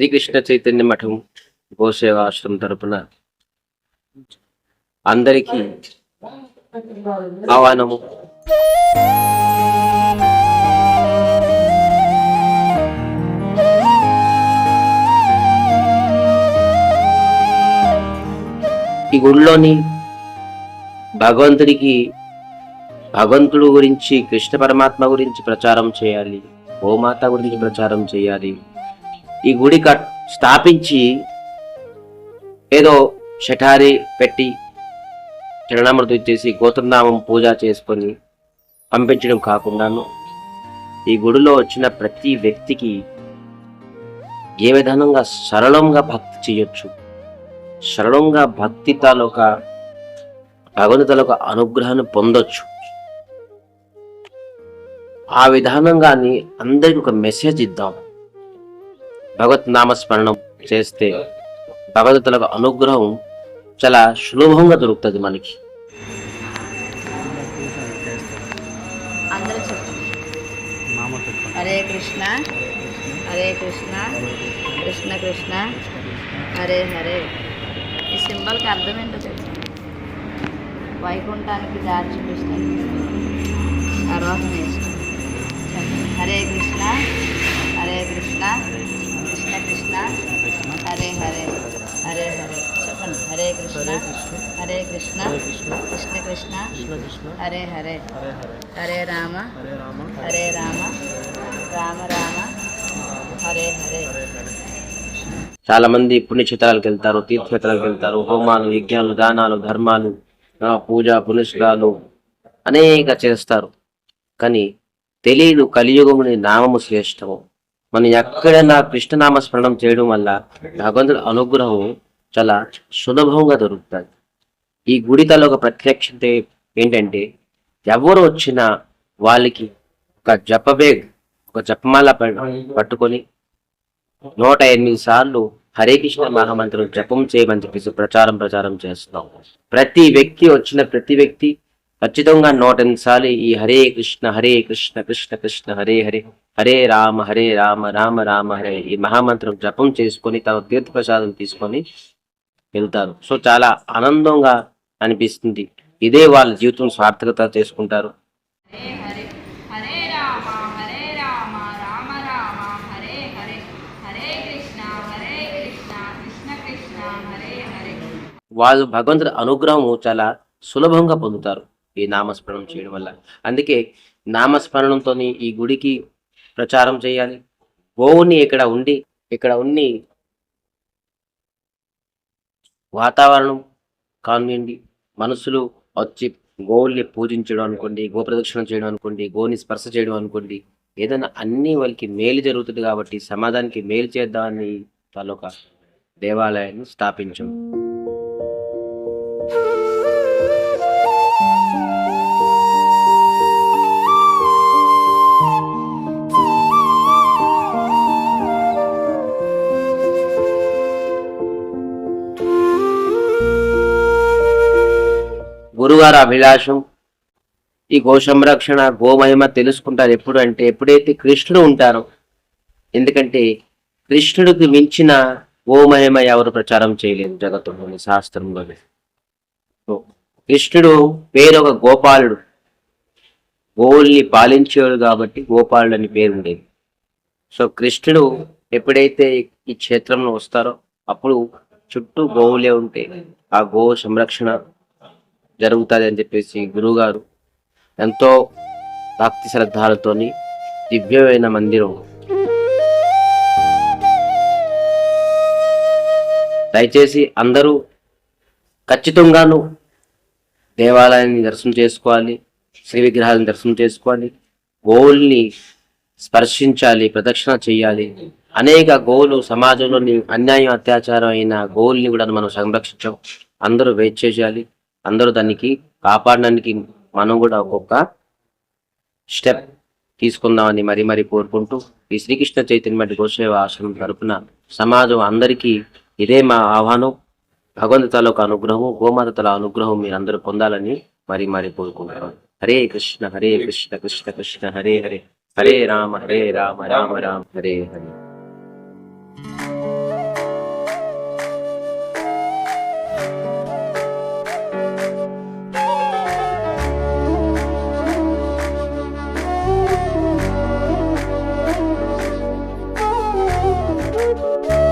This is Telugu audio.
శ్రీకృష్ణ చైతన్య మఠం గోసేవాశ్రమం తరపున అందరికీ ఆహ్వానము. ఈ గుడిలోని భగవంతుడికి భగవంతుడు గురించి కృష్ణ పరమాత్మ గురించి ప్రచారం చేయాలి గోమాత గురించి ప్రచారం చేయాలి. ఈ గుడి కట్ స్థాపించి ఏదో షఠారి పెట్టి చరణామృతం ఇచ్చేసి గోత్రనామం పూజ చేసుకొని పంపించడం కాకుండాను ఈ గుడిలో వచ్చిన ప్రతి వ్యక్తికి ఏ విధానంగా సరళంగా భక్తి చేయొచ్చు? సరళంగా భక్తి తాలూకా భగవంతు తాలూకా అనుగ్రహాన్ని పొందొచ్చు. ఆ విధానంగాని అందరికి ఒక మెసేజ్ ఇద్దాం. భగవత్ నామస్మరణం చేస్తే భగవతులకు అనుగ్రహం చాలా సులభంగా దొరుకుతుంది మనకి. హరే కృష్ణ హరే కృష్ణ కృష్ణ కృష్ణ హరే హరే. ఈ సింబల్కి అర్థం ఏంటో తెలుసు? వైకుంఠానికి దారి చూపిస్తాను అర్వాహం నేర్చుకో హరే కృష్ణ హరే కృష్ణ కృష్ణ కృష్ణ హరే హరే హరే హరే. చెప్పండి. హరే కృష్ణ హరే కృష్ణ. కృష్ణ కృష్ణ. హరే హరే. హరే రామ హరే రామ. రామ రామ హరే హరే. చాలా మంది పుణ్యక్షేత్రాలకు వెళ్తారు తీర్థక్షేత్రాలకు వెళ్తారు హోమాలు యజ్ఞాలు దానాలు ధర్మాలు పూజ పునస్కారాలు అనేక చేస్తారు. కానీ తెలియదు కలియుగముని నామము శ్రేష్టము. మనం ఎక్కడైనా కృష్ణనామ స్మరణం చేయడం వల్ల భగవంతుడి అనుగ్రహం చాలా సులభంగా దొరుకుతుంది. ఈ గుడి ఒక ప్రత్యక్షత ఏంటంటే ఎవరు వచ్చినా వాళ్ళకి ఒక జపబేగ్ ఒక జపమాల ప- పట్టుకొని నూట ఎనిమిది సార్లు హరే కృష్ణ మహామంత్రం జపం చేయమని చెప్పేసి ప్రచారం ప్రచారం చేస్తున్నాం ప్రతి వ్యక్తి వచ్చిన ప్రతి వ్యక్తి ఖచ్చితంగా నూట ఎనిమిది సార్లు ఈ హరే కృష్ణ హరే కృష్ణ కృష్ణ కృష్ణ హరే హరే హరే రామ హరే రామ రామ రామ హరే. ఈ మహామంత్రం జపం చేసుకొని తన తీర్థ ప్రసాదం తీసుకొని వెళ్తారు. సో చాలా ఆనందంగా అనిపిస్తుంది. ఇదే వాళ్ళ జీవితం సార్థకత చేసుకుంటారు. వాళ్ళు భగవంతుడి అనుగ్రహము చాలా సులభంగా పొందుతారు. ఈ నామస్మరణం చేయడం వల్ల. అందుకే నామస్మరణంతో ఈ గుడికి ప్రచారం చేయాలి. గోవుని ఇక్కడ ఉండి ఇక్కడ ఉండి వాతావరణం కానివ్వండి మనసులు వచ్చి గోవుల్ని పూజించడం అనుకోండి గో ప్రదక్షిణ చేయడం అనుకోండి గోని స్పర్శ చేయడం అనుకోండి ఏదైనా అన్ని వాళ్ళకి మేలు జరుగుతుంది కాబట్టి సమాజానికి మేలు చేద్దామని తాలూకా దేవాలయాన్ని స్థాపించాం. గురువుగారు అభిలాషం ఈ గో సంరక్షణ గోమహిమ తెలుసుకుంటారు ఎప్పుడు అంటే ఎప్పుడైతే కృష్ణుడు ఉంటారో ఎందుకంటే కృష్ణుడికి మించిన గోమహిమ ఎవరు ప్రచారం చేయలేదు జగత్తులోని శాస్త్రంలోని. కృష్ణుడు పేరు ఒక గోపాలుడు. గోవుల్ని పాలించేవాడు కాబట్టి గోపాలుడు అని పేరు ఉండేది. సో కృష్ణుడు ఎప్పుడైతే ఈ క్షేత్రంలో వస్తారో అప్పుడు చుట్టూ గోవులే ఉంటే ఆ గో సంరక్షణ జరుగుతుంది అని చెప్పేసి గురువుగారు ఎంతో భక్తి శ్రద్ధలతోని దివ్యమైన మందిరం. దయచేసి అందరూ ఖచ్చితంగాను దేవాలయాన్ని దర్శనం చేసుకోవాలి శ్రీ విగ్రహాలను దర్శనం చేసుకోవాలి గోవుల్ని స్పర్శించాలి ప్రదక్షిణ చేయాలి. అనేక గోవులు సమాజంలోని అన్యాయం అత్యాచారం అయిన గోవుల్ని కూడా మనం సంరక్షించాం. అందరూ వెయిట్ చేయాలి. అందరూ దానికి కాపాడడానికి మనం కూడా ఒక్కొక్క స్టెప్ తీసుకుందామని మరీ మరీ కోరుకుంటూ ఈ శ్రీకృష్ణ చైతన్య గోసేవ ఆశ్రమం తరపున సమాజం అందరికీ ఇదే మా ఆహ్వానం. భగవంతుల అనుగ్రహము అనుగ్రహం గోమాత తల అనుగ్రహం మీరు అందరూ పొందాలని మరీ మరీ కోరుకుంటున్నాను హరే కృష్ణ హరే కృష్ణ కృష్ణ కృష్ణ హరే హరే. హరే రామ హరే రామ రామ రామ హరే హరే. Música